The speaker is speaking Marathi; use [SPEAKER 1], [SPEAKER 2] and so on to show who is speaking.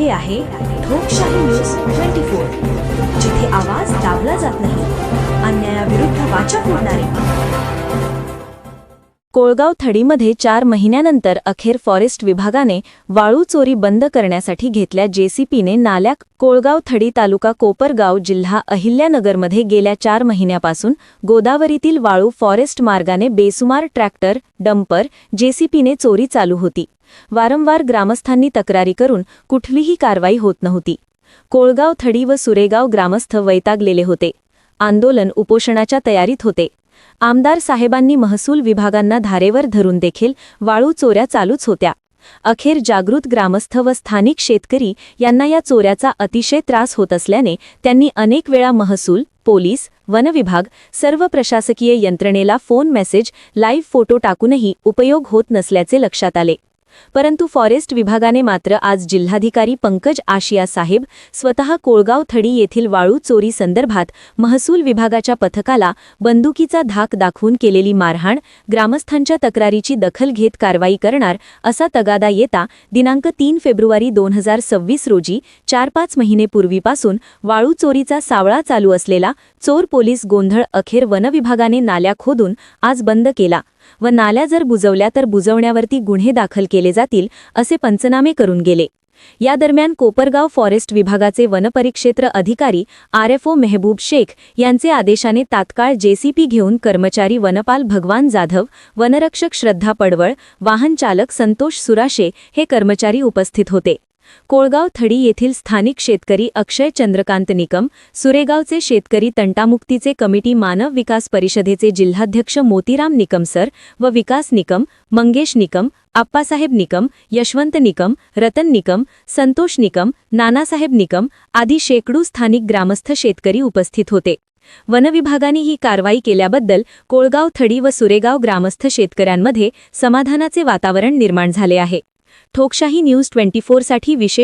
[SPEAKER 1] हे आहे लोकशाही न्यूज ट्वेंटी फोर जिथे आवाज दाबला जात नाही अन्यायाविरुद्ध वाचा फोडणारे. कोळगाव थडीमध्ये चार महिन्यानंतर अखेर फॉरेस्ट विभागाने वाळू चोरी बंद करण्यासाठी घेतल्या जेसीपीने नाल्या कोळगाव थडी तालुका कोपरगाव जिल्हा अहिल्यानगरमध्ये गेल्या चार महिन्यापासून गोदावरीतील वाळू फॉरेस्ट मार्गाने बेसुमार ट्रॅक्टर डंपर जेसीपीने चोरी चालू होती. वारंवार ग्रामस्थांनी तक्रारी करून कुठलीही कारवाई होत नव्हती. कोळगाव थडी व सुरेगाव ग्रामस्थ वैतागलेले होते. आंदोलन उपोषणाच्या तयारीत होते. आमदार साहेबांनी महसूल विभागांना धारेवर धरून देखील वाळू चोऱ्या चालूच होत्या. अखेर जागृत ग्रामस्थ व स्थानिक शेतकरी यांना या चोऱ्याचा अतिशय त्रास होत असल्याने त्यांनी अनेक वेळा महसूल पोलीस वनविभाग सर्व प्रशासकीय यंत्रणेला फोन मेसेज लाईव्ह फोटो टाकूनही उपयोग होत नसल्याचे लक्षात आले. परंतु फॉरेस्ट विभागाने मात्र आज जिल्हाधिकारी पंकज आशिया साहेब स्वतः कोळगाव थडी येथील वाळू चोरी संदर्भात महसूल विभागाच्या पथकाला बंदुकीचा धाक दाखवून केलेली मारहाण ग्रामस्थांच्या तक्रारीची दखल घेत कारवाई करणार असा तगादा येता दिनांक तीन फेब्रुवारी दोन हजार सव्वीस रोजी चार पाच महिनेपूर्वीपासून वाळू चोरीचा सावळा चालू असलेला चोर पोलीस गोंधळ अखेर वनविभागाने नाल्या खोदून आज बंद केला. व नाल्या जर बुजवल्या तर बुजवण्यावरती गुन्हे दाखल केले जातील असे पंचनामे करून गेले. या दरम्यान कोपरगाव फॉरेस्ट विभागाचे वनपरिक्षेत्र अधिकारी आरएफओ मेहबूब शेख यांचे आदेशाने तात्काळ जेसीपी घेऊन कर्मचारी वनपाल भगवान जाधव वनरक्षक श्रद्धा पडवळ वाहन चालक संतोष सुराशे हे कर्मचारी उपस्थित होते. कोळगाव थडी येथील स्थानिक शेतकरी अक्षय चंद्रकांत निकम सुरेगावचे शेतकरी तंटामुक्तीचे कमिटी मानव विकास परिषदेचे जिल्हाध्यक्ष मोतीराम निकम सर व विकास निकम मंगेश निकम आप्पासाहेब निकम यशवंत निकम रतन निकम संतोष निकम नानासाहेब निकम आदी शेकडो स्थानिक ग्रामस्थ शेतकरी उपस्थित होते. वनविभागाने ही कारवाई केल्याबद्दल कोळगाव थडी व सुरेगाव ग्रामस्थ शेतकऱ्यांमध्ये समाधानाचे वातावरण निर्माण झाले आहे. ठोकशाही न्यूज ट्वेंटी साठी विशेष